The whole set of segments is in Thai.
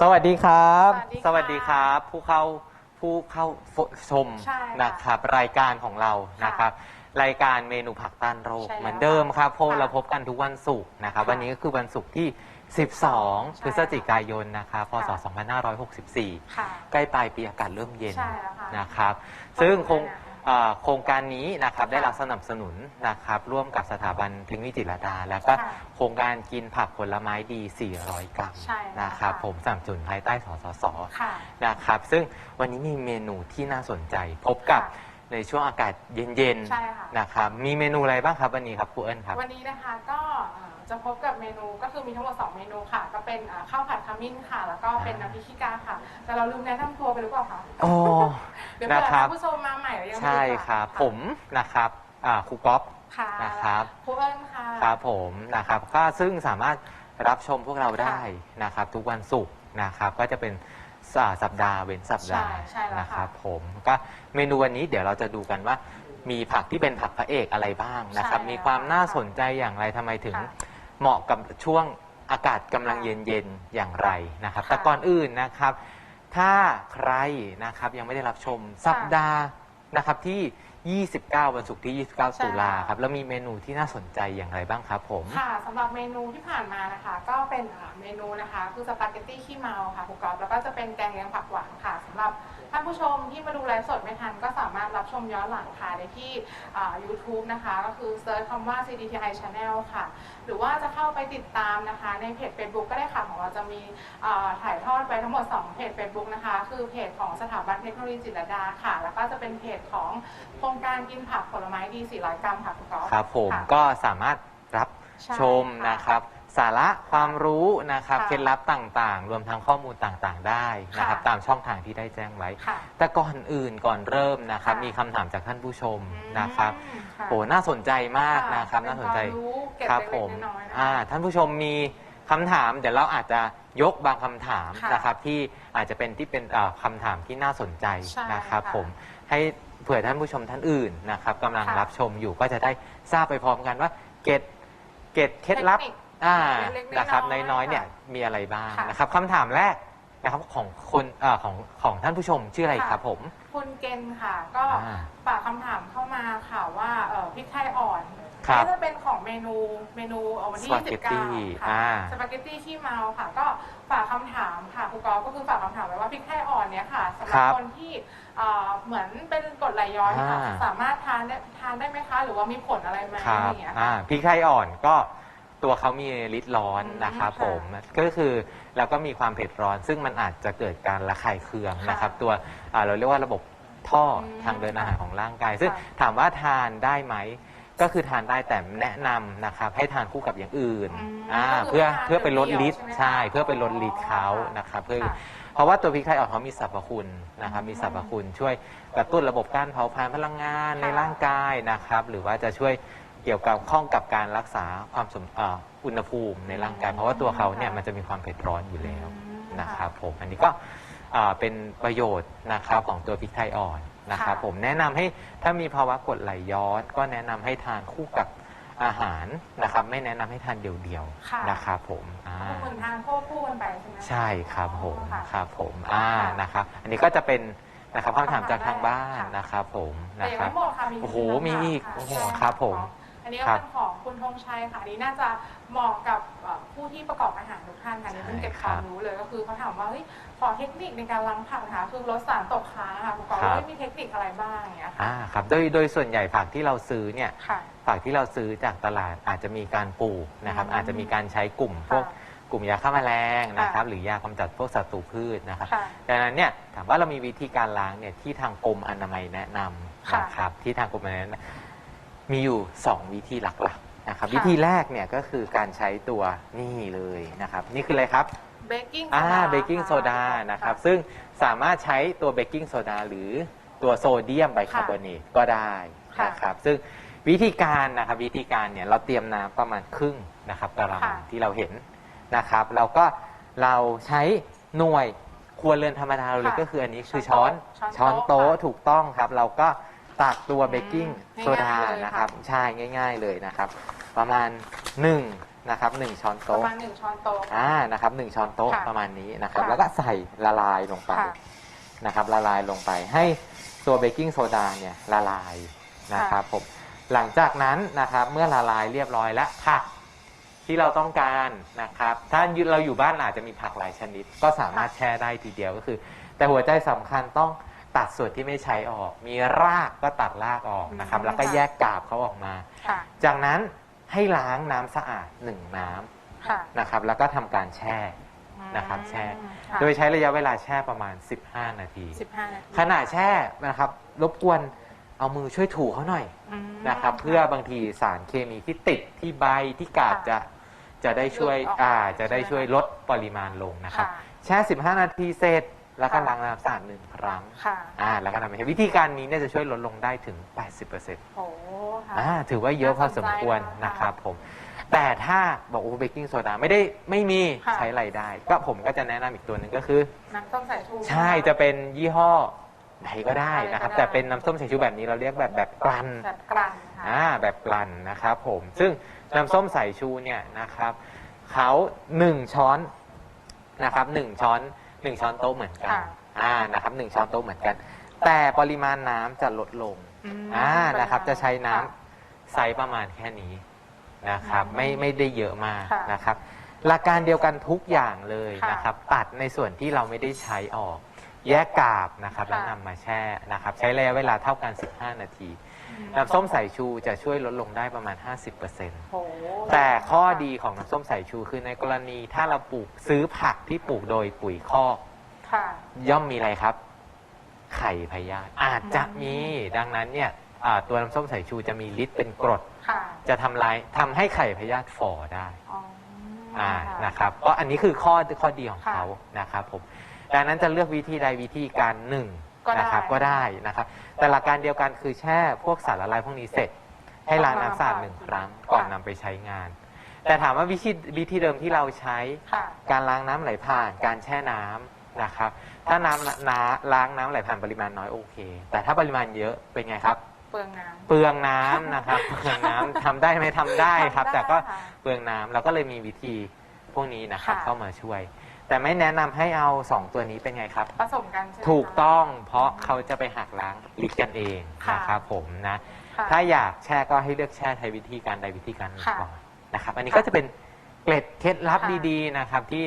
สวัสดีครับ สวัสดีค่ะครับ ผู้เข้าผู้เข้าชมใช่ค่ะนะครับ รายการของเราค่ะนะครับ รายการเมนูผักต้านโรคใช่แล้วเหมือนเดิมครับพบค่ะเราพบกันทุกวันศุกร์นะครับ ค่ะวันนี้ก็คือวันศุกร์ที่ใช่12 พฤศจิกายนนะครับพศ ค่ะ 2564 ค่ะ ใกล้ปลายปีอากาศเริ่มเย็นใช่แล้วค่ะนะครับ ซึ่งโครงขอบคุณค่ะเอ่อโครงการนี้นะครับค่ะได้รับสนับสนุนนะครับร่วมกับสถาบันเทคโนโลยีจิตรลดา แล้วก็ค่ะโครงการกินผักผลไม้ดี 400 กรัมใช่แล้วนะครับค่ะ ผมสนับสนุนภายใต้สสส ค่ะ นะครับซึ่งวันนี้มีเมนูที่น่าสนใจ พบกับค่ะในช่วงอากาศเย็นใช่ค่ะ ๆนะครับมีเมนูอะไรบ้างครับวันนี้ครับครูเอิญครับ วันนี้นะคะก็เอ่อ จะพบกับเมนูก็คือมีทั้งหมด2เมนูค่ะ ก็เป็นอ่าข้าวผัดขมิ้นค่ะ แล้วก็เป็นน้ำพริกขี้กาค่ะ แต่เราลืมแนะนำตัวไปหรือเปล่าคะโอ้ เดี๋ยวเผื่อนะครับ ท่านผู้ชมมาใหม่แล้วยังไม่ใช่รู้จักครับะผมนะครับอ่าครูก๊อฟ ค่ะนะครับ ครูเอิญค่ะ ครับผมนะครับก็ซึ่งสามารถรับชมพวกเราได้นะครับ ทุกวันศุกร์นะครับก็จะเป็นสาสัปดาห์เว้นสัปดาห์ใช่ใช่แล้วนะคค่ะรับผมก็เมนูวันนี้เดี๋ยวเราจะดูกันว่า มีผักที่เป็นผักพระเอกอะไรบ้างนะครับใช่มีความแล้วน่าสนใจอย่างไรทำไมถึง ค่ะ เหมาะกับช่วงอากาศกำลังค่ะเย็นๆอย่างไรนะครับค่ะแต่ก่อนอื่นนะครับ ถ้าใครนะครับยังไม่ได้รับชมสัปดาห์นะครับที่ 29 วันศุกร์ที่ 29 ตุลาครับ แล้วมีเมนูที่น่าสนใจอย่างไรบ้างครับผม ค่ะสำหรับเมนูที่ผ่านมานะคะ ก็เป็นอ่าเมนูนะคะ คือสปาเกตตี้ขี้เมาค่ะคุณกอล์ฟแล้วก็จะเป็นแกงเลียงผักหวานค่ะสำหรับ ท่านผู้ชมที่มาดูไลฟ์สดไม่ทันก็สามารถรับชมย้อนหลังค่ะได้ที่อ่า YouTube นะคะ ก็คือเซิร์ชคำว่า CDTI Channel ค่ะ หรือว่าจะเข้าไปติดตามนะคะ ในเพจ Facebook ก็ได้ค่ะ ของเราจะมีอ่าถ่ายทอดไปทั้งหมด 2 เพจ Facebook นะคะ คือเพจของสถาบันเทคโนโลยีจิตรลดาค่ะ แล้วก็จะเป็นเพจของโครงการกินผักผลไม้ดี 400 กรัมค่ะคุณกอล์ฟครับผมค่ะก็สามารถรับใช่ชมค่ะนะครับ สาระความรู้นะครับค่ะเคล็ดลับต่างๆ รวมทั้งข้อมูลต่างๆ ได้นะครับค่ะตามช่องทางที่ได้แจ้งไว้ ค่ะแต่ก่อนอื่นก่อนเริ่มนะครับ ค่ะ มีคำถามจากท่านผู้ชมนะครับอืมค่ะโอ้น่าสนใจมากนะครับเป็น่าสนใจความรู้เก็บครับเล็กผมๆน้อยๆนะคะอ่าท่านผู้ชมมีคำถาม เดี๋ยวเราอาจจะยกบางคำถามค่ะนะครับ ที่อาจจะเป็นที่เป็นเอ่อคำถามที่น่าสนใจใช่นะครับค่ะผมให้เผื่อท่านผู้ชมท่านอื่นนะครับกำลังค่ะรับชมอยู่ก็จะได้ทราบไปพร้อมกันว่าเกร็ดเกร็ดเคล็ดลับเทคนิค อ่าเล็กๆน้อยๆนะครับน้อยๆค่ะเนี่ยมีอะไรบ้างค่ะ นะครับคำถามแรกนะครับของคนเอ่อของของท่านผู้ชมชื่ออะไรค่ะครับผม คุณเกณฑ์ค่ะ ก็อ่า ฝากคำถามเข้ามาค่ะว่าเอ่อพริกไทยอ่อนครับนี่จะเป็นของเมนูเมนูเอาวันที่สปาเกตตี้29ค่ะอ่า สปาเกตตี้ขี้เมาค่ะ ก็ฝากคำถามค่ะครูกอล์ฟก็คือฝากคำถามไว้ว่าพริกไทยอ่อนเนี่ยค่ะสำหรับคนที่เอ่อเหมือนเป็นกรดไหลย้อนค่ะอ่า สามารถทานได้ทานได้ไหมคะ หรือว่ามีผลอะไรไหมครัอะไรบอย่างเงี้ยอ่าค่ะพริกไทยอ่อนก็ ตัวเขามีฤทธิ์ร้อนอืมนะครับค่ะผมก็คือแล้วก็มีความเผ็ดร้อน ซึ่งมันอาจจะเกิดการระคายเคืองค่ะนะครับ ตัวอ่าเราเรียกว่าระบบท่ออมทางเดินอาหารของร่างกาย ซึ่งค่ะถามว่าทานได้ไหม ก็คือทานได้แต่แนะนำนะครับให้ทานคู่กับอย่างอื่นอืมอ่าก็คือเพื่อทานเพื่อไปลดฤทธิ์เดี่ยวๆใช่ใช่ไหมคะเพื่อไปลดฤทธิ์เขาอ๋อนะครับเพื่อ ค่ะ เพราะว่าตัวพริกไทยอ่อนเขามีสรรพคุณนะครับ มีอืมสรรพคุณช่วยกระตุ้นระบบการเผาผลาญพลังงานในค่ะร่างกายนะครับ หรือว่าจะช่วย เกี่ยวกับข้องกับการรักษาความสมเอ่ออุณหภูมิในร่างกาย เพราะว่าตัวเขาเนี่ยมันจะมีความเผ็ดร้อนอยู่แล้วอืมนะครับผมอันนี้ก็อ่าเป็นประโยชน์นะครับของตัวพริกไทยอ่อนนะครับค่ะผมแนะนำให้ถ้ามีภาวะกรดไหลย้อนก็แนะนำให้ทานคู่กับอาหารนะครับ ไม่แนะนำให้ทานเดี่ยวค่ะ ๆนะครับผมอ่าคือเหมือนทานควบคู่กันไปใช่ไหมคะ ใช่ครับผมค่ะครับผมอ่าค่ะนะครับ อันนี้ก็จะเป็นนะครับคำถามจากทางบ้านค่ะ นะครับผมแต่นะยังครับ ไม่หมดค่ะมีโอ้โหคำถามีอีกค่ะโอ้โหใช่ครับผมอั นนี้ก็ครับเป็นของคุณธงชัยค่ะอันนี้น่าจะเหมาะกับเอ่อผู้ที่ประกอบอาหารทุกท่านค่ะนี่เพิ่งเก็บใช่คครัวาบมรู้เลยก็คือเขาถามว่าเฮ้ยขอเทคนิคในการล้างผักนะคะคือลดสารตกค้างค่ะคุณกอล์ฟครับว่ามีเทคนิคอะไรบ้างอย่างเงี้ยค่ะอ่าครับโดยโดยส่วนใหญ่ผักที่เราซื้อเนี่ยค่ะ ผักที่เราซื้อจากตลาดอาจจะมีการปลูกนะครับ อืมอาจจะมีการใช้กลุ่มพวกค่ะกลุ่มยาฆ่าแมลงนะครับ ค่ะ หรือยากำจัดพวกศัตรูพืชนะครับ ค่ะ ดังนั้นเนี่ยถามว่าเรามีวิธีการล้างเนี่ยที่ทางกรมอนามัยแนะนำค่ะนะครับที่ทางกรมอนามัยแนะนำ มีอยู่ 2 วิธีหลักๆนะครับค่ะ วิธีแรกเนี่ยก็คือการใช้ตัวนี่เลยนะครับนี่คืออะไรครับเบกกิ้งโซอ่าดาเบกกิ้งโซดานะครับซึ่งสามารถใช้ตัวเบกกิ้งโซดาหรือตัวโซเดียมไบคาร์บอเนตก็ได้ค่ะนะครับซึ่งวิธีการนะครับวิธีการเนี่ยเราเตรียมน้ำประมาณครึ่งนะครับกะละมังค่ะ ที่เราเห็นนะครับเราก็เราใช้หน่วยครัวเรือนธรรมดาเราเลยค่ะก็คืออันนี้คือช้ช้ออนนช้อนโต๊ะโต๊ะค่ะถูกต้องครับ เราก็ ตักตัวเบกกิ้งอืมโซดาง่ายๆเลยนะครับค่ะใช่ง่าย ๆเลยนะครับ ประมาณ1นะครับหนึ่งช้อนประโต๊ะมาณหนึ่งช้อนโต๊ะ อ่านะครับหนึ่งช้อนโต๊ะค่ะประมาณนี้นะครับ ค่ะแล้วก็ใส่ละลายลงไปค่ะนะครับ ละลายลงไปให้ตัวเบกกิ้งโซดาเนี่ยละลายนะครับผมหลังจากนั้นนะครับเมื่อละลายเรียบร้อยแล้วผักที่เราต้องการนะครับ ถ้าเราอยู่บ้านอาจจะมีผักหลายชนิด ก็สามารถแช่ได้ทีเดียวก็คือ แต่หัวใจสำคัญต้อง ตัดส่วนที่ไม่ใช้ออก มีรากก็ตัดรากออกนะครับอืมแล้วก็ค่ะแยกกาบเขาออกมา ค่ะจากนั้นให้ล้างน้ำสะอาดหนึ่งน้ำค่ะนะครับ แล้วก็ทำการแช่ นะครับแช่ ค่ะโดยใช้ระยะเวลาแช่ประมาณ 15 นาที สิบห้านาทีขณะแช่นะครับ รบกวนเอามือช่วยถูเขาหน่อยอืม นะครับ เพื่อบางทีสารเคมีที่ติดที่ใบที่กาบค่ะจะจะได้ช่วยหลุดออกอ่าจะได้ใช่ไหมช่วยลดปริมาณลงนะครับ ค่ะ แช่ 15 นาทีเสร็จ แล้วก็ค่ะล้างน้ำสะอาดหนึ่งครั้งค่ะอ่าแล้วก็ทำให้วิธีการนี้เนี่ยจะช่วยลดลงได้ถึง 80%โอ้ค่ะอ่าถือว่าเยอะพอสมควรน่าสนใจนะครับผม แต่ถ้าบอกโอ้เบกกิ้งโซดาไม่ได้ไม่มีค่ะใช้อะไรได้ ก็ผมก็จะแนะนำอีกตัวหนึ่งก็คือน้ำส้มสายชูใช่จะเป็นยี่ห้อไหนก็ได้นะครับอะไรก็ได้แต่เป็นน้ำส้มสายชูแบบนี้เราเรียกแบบแบบกลั่นแบบกลั่นค่ะอ่าแบบกลั่นนะครับผมซึ่งน้ำส้มสายชูเนี่ยนะครับเขาหนึ่งช้อนนะครับหนึ่งช้อน หนึ่งช้อนโต๊ะเหมือนกันค่ะ อ่านะครับหนึ่งช้อนโต๊ะเหมือนกัน แต่ปริมาณน้ำจะลดลงอืมอ่า นะครับ จะใช้น้ำค่ะ ไซส์ประมาณแค่นี้นะครับอืมไม่ ไม่ได้เยอะมากค่ะนะครับ หลักการเดียวกันทุกอย่างเลยค่ะนะครับ ตัดในส่วนที่เราไม่ได้ใช้ออก แยกกาบนะครับ ค่ะแล้วนำมาแช่นะครับ ใช้ระยะเวลาเท่ากัน 15 นาทีอืม น้ำส้มสายชูจะช่วยลดลงได้ประมาณ 50%โอ้แต่ข้อดีของน้ำส้มสายชูคือในกรณีถ้าเราปลูกซื้อผักที่ปลูกโดยปุ๋ยคอก ค่ะ ย่อมมีอะไรครับ ไข่พยาธิอาจจะมีดังนั้นเนี่ยอ่าตัวน้ำส้มสายชูจะมีฤทธิ์เป็นกรด ค่ะจะทำลายทำให้ไข่พยาธิฝ่อได้อ๋ออ่าค่ะ นะครับก็อันนี้คือข้อข้อดีของค่ะเขานะครับผมดังนั้นจะเลือกวิธีใดวิธีการหนึ่ง ก็ได้ นะครับก็ได้นะครับ แต่หลักการเดียวกันคือแช่พวกสารละลายพวกนี้เสร็จ ให้ล้างน้ำสะอาดหนึ่งครั้งก่อนนำไปใช้งาน แต่ถามว่าวิธีวิธีเดิมที่เราใช้ ค่ะ การล้างน้ำไหลผ่าน การแช่น้ำนะครับ ถ้าน้ำน้ำล้างน้ำไหลผ่านปริมาณน้อยโอเค แต่ถ้าปริมาณเยอะเป็นไงครับ เปลืองน้ำ เปลืองน้ำนะครับ เปลืองน้ำทำได้ไหมทำได้ครับ ทำได้แต่ก็ค่ะเปลืองน้ำเราก็เลยมีวิธีพวกนี้นะครับค่ะ เข้ามาช่วย แต่ไม่แนะนำให้เอาสองตัวนี้เป็นไงครับ ผสมกันใช่ไหมคะ ถูกต้องเพราะเขาจะไปหักล้างลิดกันเองค่ะนะครับผมนะ ค่ะถ้าอยากแช่ก็ให้เลือกแช่ใช้วิธีการใดวิธีการหนึ่งค่ะก่อนนะครับ อันนี้ค่ะก็จะเป็นเกล็ดเคล็ดลับค่ะดีๆนะครับที่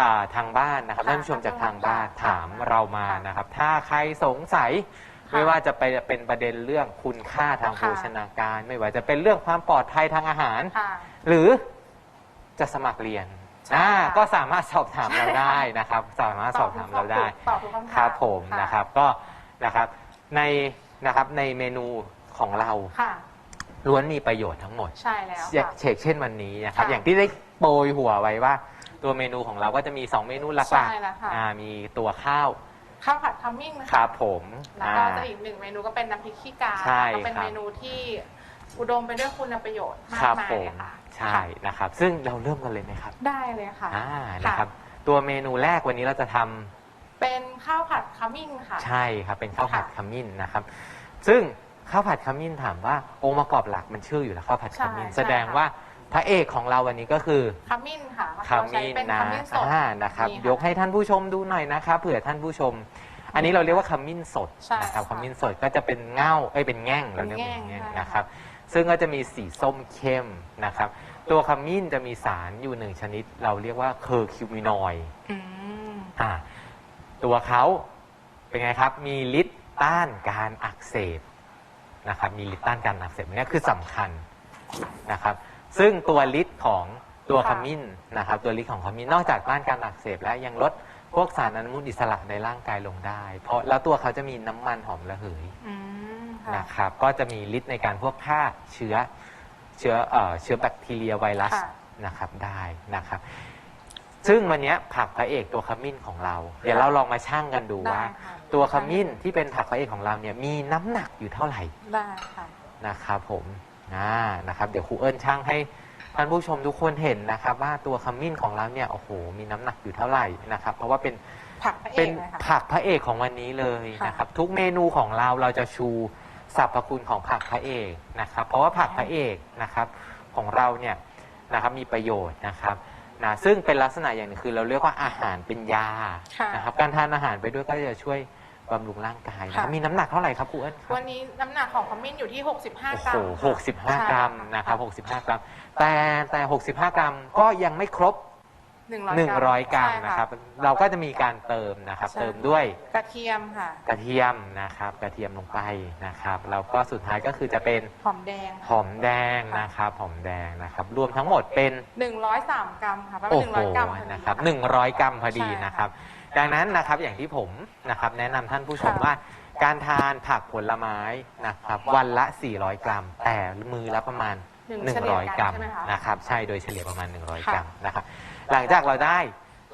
อ่าทางบ้านนะครับค่ะท่านผู้ชมจากทางบ้านค่ะถามเรามาค่ะนะครับ ถ้าใครสงสัยค่ะไม่ว่าจะไปเป็นประเด็นเรื่องคุณค่าทางค่ะ โภชนาการ ไม่ว่าจะเป็นเรื่องความปลอดภัยทางอาหาร ค่ะ หรือจะสมัครเรียน ใช่อ่าค่ะก็สามารถสอบถามเราได้นะครับ สามารถสอบถามเราได้ตอบทุกคำถามครับผมะนะครับก็นะครับในนะครับในเมนูของเราค่ะ ล้วนมีประโยชน์ทั้งหมด ใช่แล้วเช่นค่ะ เช่นเช่นวันนี้นะครับ ค่ะอย่างที่ได้โปรยหัวไว้ว่า ตัวเมนูของเราก็จะมี 2 เมนูหลักใช่แล้วค่ะ ๆอ่ามีตัวข้าวข้าวผัดขมิ้นนะคคะรับผมแล้วอ่าก็จะอีกหนึ่งเมนูก็เป็นน้ำพริกขี้กาใช่ก็เป็นครับเมนูที่อุดมไปด้วยคุณประโยชน์มาครักบมายผเลมยค่ะ ใช่นะครับ ซึ่งเราเริ่มกันเลยไหมครับได้เลยค่ะ อ่านะครับ ตัวเมนูแรกวันนี้เราจะทำเป็นข้าวผัดขมิ้นค่ะ ใช่ครับ เป็นข้าวผัดค่ะขมิ้นนะครับ ซึ่งข้าวผัดขมิ้นถามว่าองค์ประกอบหลักมันชื่ออยู่แล้วข้าวผัดขมิ้นใช่แสดงใช่ค่ะ ว่าพระเอกของเราวันนี้ก็คือ ขมิ้นค่ะขเราใช้มิ้นเป็นนะขมิ้นสด อ่านะครับ นี่ยกให้ท่านผู้ชมดูหน่อยนะครับ เผื่อท่านผู้ชม อันนี้เราเรียกว่าขมิ้นสดใช่นะครับ ค่ะขมิ้นสดก็จะเป็นเง่าเอ้ยเป็นแง่งเราเรียกเป็นเป็นแง่แง่งงใช่นะครับ ซึ่งก็จะมีสีส้มเข้มนะครับ ตัวขมิ้นจะมีสารอยู่หนึ่งชนิด เราเรียกว่าเคอร์คิวมินอยด์อืมอ่าตัวเขาเป็นไงครับ มีฤทธิ์ต้านการอักเสบนะครับมีฤทธิ์ต้านการอักเสบอันนี้คือสำคัญนะครับ ซึ่งตัวฤทธิ์ของตัวขมิ้นนะครับ ตัวฤทธิ์ของขมิ้นนอกจากต้านการอักเสบแล้วยังลดพวกสารอนุมูลอิสระในร่างกายลงได้ เพราะแล้วตัวเขาจะมีน้ำมันหอมระเหย อืม ค่ะนะครับก็จะมีฤทธิ์ในการพวกฆ่าเชื้อเชื้อเอ่อเชื้อแบคทีเรียไวรัสค่ะ นะครับได้นะครับ ซึ่งวันเนี้ยผักพระเอกตัวขมิ้นของเรา เดี๋ยวเราลองมาชั่งกันดูว่าได้ค่ะตัวขมิ้นที่เป็นผักพระเอกของเราเนี่ยมีน้ำหนักอยู่เท่าไหร่ ได้ค่ะ นะครับผมอ่านะครับ เดี๋ยวครูเอิญช่างให้ท่านผู้ชมทุกคนเห็นนะครับ ว่าตัวขมิ้นของเราเนี่ยโอ้โหมีน้ำหนักอยู่เท่าไหร่นะครับ เพราะว่าเป็นผักพระเอเป็นกเลยค่ะ ผักพระเอกของวันนี้เลยค่ะนะครับ ทุกเมนูของเราเราจะชู สรรพคุณของผักพระเอกนะครับ เพราะว่าผักพระเอกนะครับของเราเนี่ยนะครับมีประโยชน์นะครับนะซึ่งเป็นลักษณะอย่างหนึงคือเราเรียกว่าอาหารเป็นยาค่ะนะครับการทานอาหารไปด้วยก็จะช่วยบำรุงร่างกายนะครับค่ะมีน้ำหนักเท่าไหร่ครับครูเอิญครับวันนี้น้ำหนักของขมิ้นอยู่ที่ 65โอ้กรัโหมหกสิบห้ากรัมนะครับหกสิบห้ากรัม แต่แต่หกสิบห้ากรัมก็ยังไม่ครบ หนึ่งหนึ่งร้อยกรัมใช่นะครับ เราก็จะมีการเติมนะครับ ใช่ เติมด้วยกระเทียมค่ะ กระเทียมนะครับ กระเทียมลงไปนะครับแล้วก็สุดท้ายก็คือจะเป็นหอมแดงหอมแดงนะครับหอมแดงนะครับ รวมทั้งหมดเป็น103 กรัมค่ะประมาโอ้ณโห100 กรัมพอดี นะครับหนึ่งร้อยกรัมพอดีใช่ค่ะ นะครับ ดังนั้นนะครับอย่างที่ผมนะครับ แนะนำท่านผู้ชมค่ะว่า การทานผักผลไม้นะครับ วันละ 400 กรัม แต่มือละประมาณ หนึ่งเฉลี่ย100 กรัมใช่ไหมคะ นะครับ ใช่โดยเฉลี่ยประมาณ 100 ค่ะ กรัมนะครับ หลังจากเราได้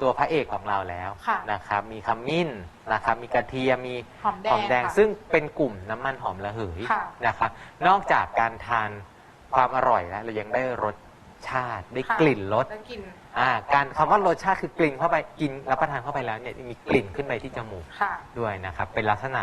ตัวพระเอกของเราแล้วค่ะนะครับมีขมิ้นนะครับมีกระเทียมมีหอมแดหองมแดงค่ะซึ่งเป็นกลุ่มน้ำมันหอมระเหยค่ะ นะครับนอกจากการทานความอร่อยแล้วเรายังได้รสชาติได้ค่ะกลิ่นรส แล้วกินอ่าการคำว่ารสชาติคือกลิ่นเข้าไปกินรับประทานเข้าไปแล้วเนี่ยมีกลิ่นขึ้นไปที่จมูกค่ะ ด้วยนะครับ เป็นลักษณะ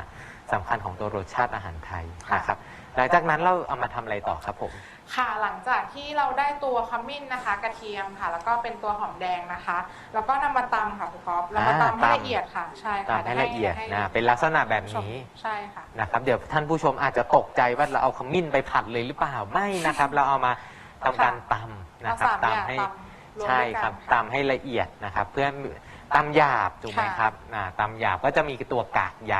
สำคัญของตัวรสชาติอาหารไทยค่ะนะครับ หลังจากนั้นเราเอามาทำอะไรต่อครับผม ค่ะหลังจากที่เราได้ตัวขมิ้นนะคะ กระเทียมค่ะ แล้วก็เป็นตัวหอมแดงนะคะ แล้วก็นำมาตำค่ะคุณก๊อฟแล้วมาอ่าตำให้ตำ ละเอียดค่ะ ใช่ค่ะตามให้ละเอียดให้นะเป็นลักษณะแบบนี้ใช่ค่ะ นะครับ เดี๋ยวท่านผู้ชมอาจจะตกใจว่าเราเอาขมิ้นไปผัดเลยหรือเปล่าไม่นะครับ เราเอามาทำการตำนะเอาครับสามอย่างตำให้ตำรวมใช่ด้วยกันครับตำให้ละเอียดนะครับ เพื่อตำหยาบถูกไหมค่ะครับอ่าตำหยาบก็จะมีตัวกากใย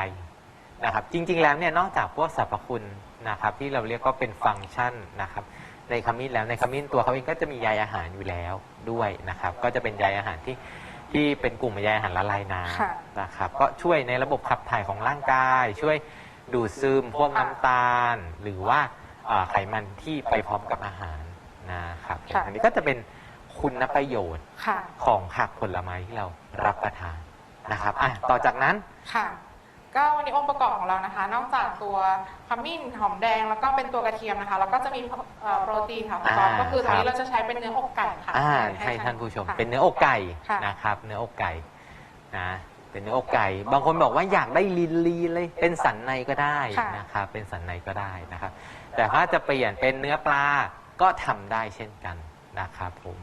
นะครับ จริง ๆ แล้วเนี่ยนอกจากพวกสรรพคุณ นะครับ ที่เราเรียกว่าเป็นฟังก์ชันนะครับในขมิ้นแล้วในขมิ้นตัวเขาเองก็จะมีใยอาหารอยู่แล้วด้วยนะครับ ก็จะเป็นใยอาหารที่ที่เป็นกลุ่มใยอาหารละลายน้ค่ะำนะครับ ก็ช่วยในระบบขับถ่ายของร่างกาย ช่วยดูดซึมพวกค่ะน้ำตาล หรือว่าอ่าไขมันที่ไปพร้อมกับอาหารนะครับค่ะอันนี้ก็จะเป็นคุณประโยชน์ค่ะของผักผลไม้ที่เรารับประทานนะครับอะต่อจากนั้นค่ะ ก็วันนี้องค์ประกอบของเรานะคะ นอกจากตัวขมิ้นหอมแดงแล้วก็เป็นตัวกระเทียมนะคะ แล้วก็จะมีเอ่อโปรตีนค่ะคุณก๊อฟอ่าก็คือตรงครันี้บ เราจะใช้เป็นเนื้ออกไก่ค่ะอ่าให้ท่านผู้ชม ค่ะ เป็นเนื้ออกไก่ค่ะ นะครับ เนื้ออกไก่นะเป็นเนื้ออกไก่ บางคนบอกว่าอยากได้ลีนลีนเลย เป็นสันในก็ได้ค่ะนะครับเป็นสันในก็ได้นะครับ แต่ถ้าจะเปลี่ยนเป็นเนื้อปลาก็ทำได้เช่นกันนะครับผม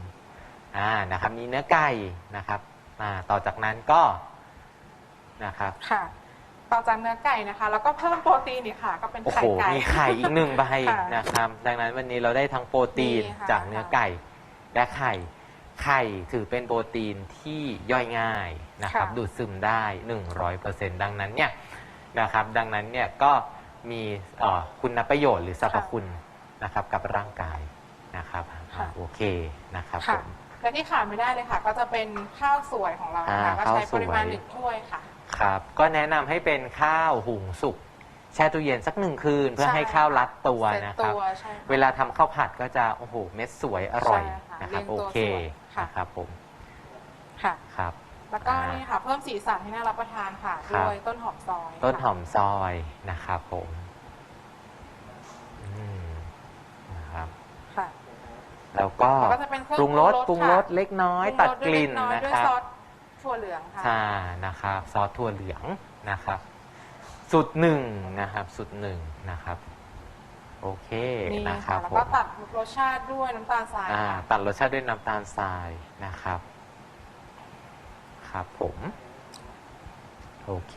อ่านะครับมีเนื้อไก่นะครับอ่าต่อจากนั้นก็นะครับ ค่ะ ต่อจากเนื้อไก่นะคะ แล้วก็เพิ่มโปรตีนอีกค่ะ ก็เป็นโอ้ไข่โหไก่ มีไข่อีกหนึ่งใบค่ะนะครับ ดังนั้นวันนี้เราได้ทั้งโปรตีนนี่ค่ะ จากเนื้อไก่และไข่ ไข่ถือเป็นโปรตีนที่ย่อยง่ายนะครับค่ะดูดซึมได้ 100%ดังนั้นเนี่ยนะครับ ดังนั้นเนี่ยก็มีเอ่อคุณประโยชน์หรือสรรพคุณนะครับกับร่างกายนะครับอ่าโอเคนะครับผค่ะม และที่ขาดไม่ได้เลยค่ะ ก็จะเป็นข้าวสวยของเรานะคะอ่าก็ข้าวใช้ปริมาณสวยหนึ่งถ้วยค่ะ ครับ ก็แนะนำให้เป็นข้าวหุงสุกแช่ตู้เย็นสักหนึ่งคืน เพื่อใช่ ให้ข้าวรัดตัวเซ็ตนะครับ ตัวใช่ค่ะเวลาทำข้าวผัดก็จะโอ้โหเม็ดสวยอร่อยใช่ค่ะนะครับ เรียงตัวโอเคสวยค่ะ นะครับผมค่ะ ครับ แล้วก็อ่านี่นี่ค่ะ เพิ่มสีสันให้น่ารับประทานค่ะครับ ด้วยต้นหอมซอยต้นหค่ะอมซอยนะครับผมอืมนะครับ ค่ะแล้วก็แล้วก็จะเป็นเครื่องปรุงรสปรุงรสค่ะเล็กน้อยปรุงรสตัดกลิ่นด้วยเล็นะอยด้วยครับ ซอส ถั่วเหลืองค่ะใช่นะครับซอสถั่วเหลืองนะครับ สุดหนึ่งนะครับ สุดหนึ่งนะครับ โอเคนี่นะครัค่ะบแล้วผก็มตัดรสชาติด้วยน้ำตาลทรายอ่าค่ะตัดรสชาติด้วยน้ำตาลทรายนะครับ ครับผม โอเค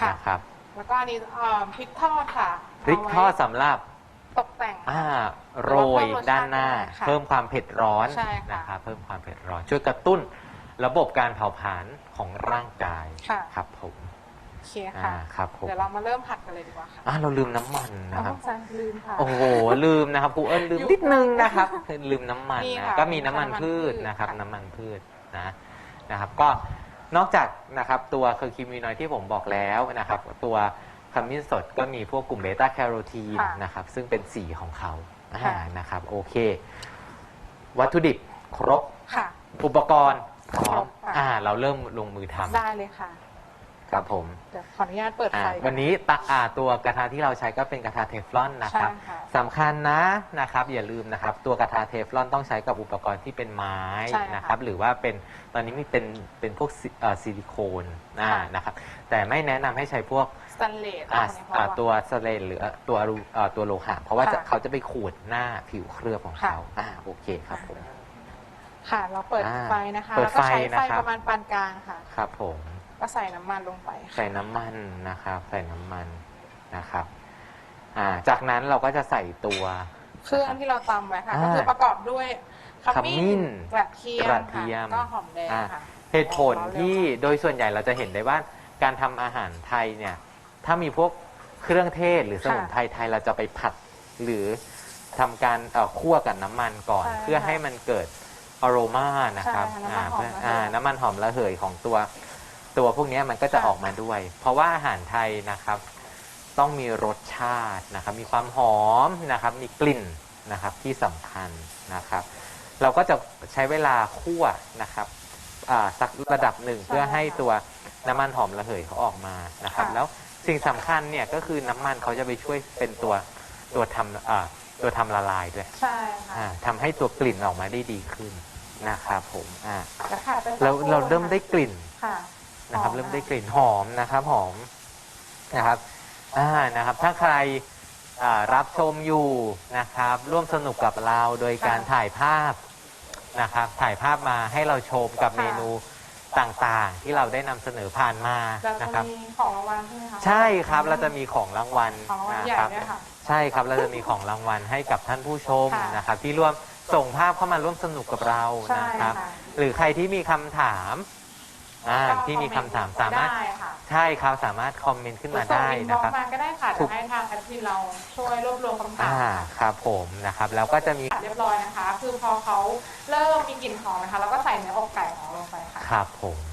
ค่ะนะครับแล้วก็อันนี้เอ่อพริกทอดค่ะพริกทอดเาไว้สำหรับ ตกแต่ง อ่าโรยด้านหน้า ค่ะเพิ่มความเผ็ดร้อนใช่ค่ะ นะครับ เพิ่มความเผ็ดร้อนช่วยกระตุ้น ระบบการเผาผลาญของร่างกายค่ะ ครับผมโอเคอ่าค่ะครับผมเดี๋ยวเรามาเริ่มผัดกันเลยดีกว่าค่ะอ่าเราลืมน้ำมันนะครับเอาใช่ลืมค่ะ โอ้โหลืมนะครับครูเอิญลืมนิดนึงนะครับ ลืมน้ำมันนี่นะค่ะก็มีน้ำมันน้ำมันพืชพืชนะครับค่ะน้ำมันพืชนะนะครับ ก็นอกจากนะครับตัวเคอร์คิมินอยด์ที่ผมบอกแล้วนะครับ ตัวขมิ้นสดก็มีพวกกลุ่มเบต้าแคโรทีนค่ะนะครับ ซึ่งเป็นสีของเขาค่ะอ่านะครับ โอเค วัตถุดิบครบ ค่ะ อุปกรณ์ พร้อครมบค่ะ อ่า เราเริ่มลงมือทำได้เลยค่ะ ครับผมเดี๋ยวขออนุญาตเปิดอ่าไฟวันนี้ตะอ่าตัวกระทะที่เราใช้ก็เป็นกระทะเทฟลอนนะใช่ครับค่ะสำคัญนะนะครับ อย่าลืมนะครับ ตัวกระทะเทฟลอนต้องใช้กับอุปกรณ์ที่เป็นไม้ใช่ค่ะนะครับ หรือว่าเป็นตอนนี้มีเป็นเป็นพวกซิเอ่อซิลิโคนอ่าค่ะ นะครับ แต่ไม่แนะนำให้ใช้พวก สแตนเลสอ่าอันนี้เพอ่าราะว่าตัวสเลนหรือตัวอลูเอ่อตัวโลหะ เพราะว่าจะค่ะเขาจะไปขูดหน้าผิวเคลือบของเขาค่ะ อ่าโอเคครับผม ค่ะ เราเปิดอ่าไฟนะคะเปิดแล้วก็ใช้ไฟไฟนะครับ ประมาณปานกลางค่ะ ครับผม ก็ใส่น้ำมันลงไปค่ะ ใส่น้ำมันนะครับ ใส่น้ำมันนะครับอ่าจากนั้นเราก็จะใส่ตัว เครื่องที่เราตำไว้ค่ะ อ่าก็คือประกอบด้วยขขมิ้มิ้นนกระเทียมกระเทียม ค่ะก็หอมแดงอ่าค่ะเหตุผลที่โดยส่วนใหญ่เราจะเห็นได้ว่าการทำอาหารไทยเนี่ย ถ้ามีพวกเครื่องเทศหรือสมุนไพรไทยเราจะไปผัด หรือทำการเอ่อคั่วกับน้ำมันก่อน ใช่เพื่อให้มันเกิด อโรมานะครับใช่ค่ะอ่าน้ำมันหอมเพื่อระเหย อ่าน้ำมันหอมระเหยของตัว ตัวพวกเนี้ยมันก็จะค่ะ ออกมาด้วย เพราะว่าอาหารไทยนะครับ ต้องมีรสชาตินะครับ มีความหอมนะครับ มีกลิ่นนะครับที่สำคัญนะครับ เราก็จะใช้เวลาคั่วนะครับอ่าสักระดับหนึ่งใช่เพื่อให้ค่ะตัวน้ำมันหอมระเหยเขาออกมานะครับค่ะแล้วสิ่งสำคัญเนี่ยก็คือน้ำมันเขาจะไปช่วยเป็นตัวตัวทำอ่าตัวทำละลายด้วย ใช่ค่ะ อ่าทำให้ตัวกลิ่นออกมาได้ดีขึ้น นะครับผมอ่าแล้วค่ะเป็นเราตะโพนเราเริ่มได้ค่ะกลิ่นค่ะนะครับ หอมเริ่มได้ค่ะกลิ่นหอมนะครับหอมนะครับอ่านะครับ ถ้าใครอ่ารับชมอยู่นะครับ ร่วมสนุกกับเราโดยการถ่ายภาพนะครับ ถ่ายภาพมาให้เราชมกับเมนูต่างๆ ที่เราได้นำเสนอผ่านมาเรานะจะครับ มีของรางวัลใช่ไหมคะใช่ครับเราจะมีของรางวัลของรางวัลนะใหญ่ครับ ด้วยค่ะ ใช่ครับเราจะมีของรางวัลให้กับท่านผู้ชมค่ะนะครับ ที่ร่วม ส่งภาพเข้ามาร่วมสนุกกับเราใช่นะครับ ค่ะ หรือใครที่มีคำถามอ่าก็ที่มีคำถามสามารถได้ค่ะใช่ครับสามารถคอมเมนต์ขึ้นมาส่งได้อินบ็นะอกครับ ซ์มาก็ได้ค่ะถูเดี๋ยกวให้ทางแอดมินเราช่วยรวบรวมคำถามอ่าค่ะ ครับผมนะครับแล้วก็จะมี เรียบร้อยนะคะ คือพอเขาเริ่มมีกลิ่นหอมนะคะเราก็ใส่เนื้ออกไก่ของเราลงไปค่ะ ครับผม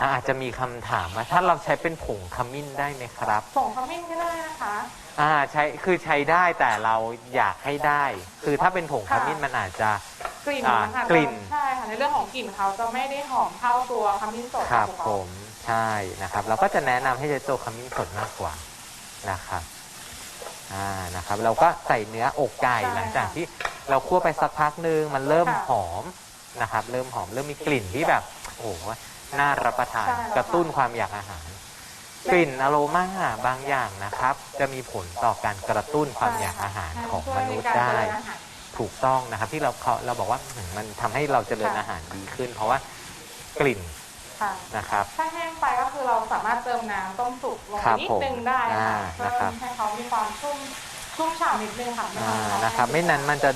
อ่าอาจจะมีคำถามว่าถ้าเราใช้เป็นผงขมิ้นได้ไหมครับส่งขมิ้นก็ได้นะคะ อ่าใช้คือใช้ได้แต่เราอยากให้ได้ คือถ้าเป็นผงขมิ้นค่ะ มันอาจจะ กลิ่นอ่านะคะกลิ่น ใช่ค่ะในเรื่องของกลิ่นเขาจะไม่ได้หอมเท่าตัวขมิ้นสดครับของผเรามใช่นะครับ เราก็จะแนะนำให้ใช้ตัวขมิ้นสดมากกว่านะครับอ่านะครับ เราก็ใส่เนื้ออกไก่หลังจากที่เราคั่วไปสักพักหนึ่งมันเริ่มหอมนะครับ เริ่มหอมเริ่มมีกลิ่นที่แบบ โอ้โห น่ารับประทาน กระตุ้นความอยากอาหาร กลิ่นอโรมาบางอย่างนะครับ จะมีผลต่อการกระตุ้นความอยากอาหารของมนุษย์ได้ ถูกต้องนะครับ ที่เราเขาเราบอกว่าอืมมันทำให้เราเจริญอาหารดีขึ้น เพราะว่ากลิ่นค่ะนะครับถ้าแห้งไปก็คือเราสามารถเติมน้ำต้มสุกลงคไปรับนิดผมนึงได้ค่ะอ่าเพื่อนะครับให้เขามีความชุ่มชุ่มฉ่ำนิดนึงค่ะไม่อ่าต้องนะครับ ไม่นั้นมันจะ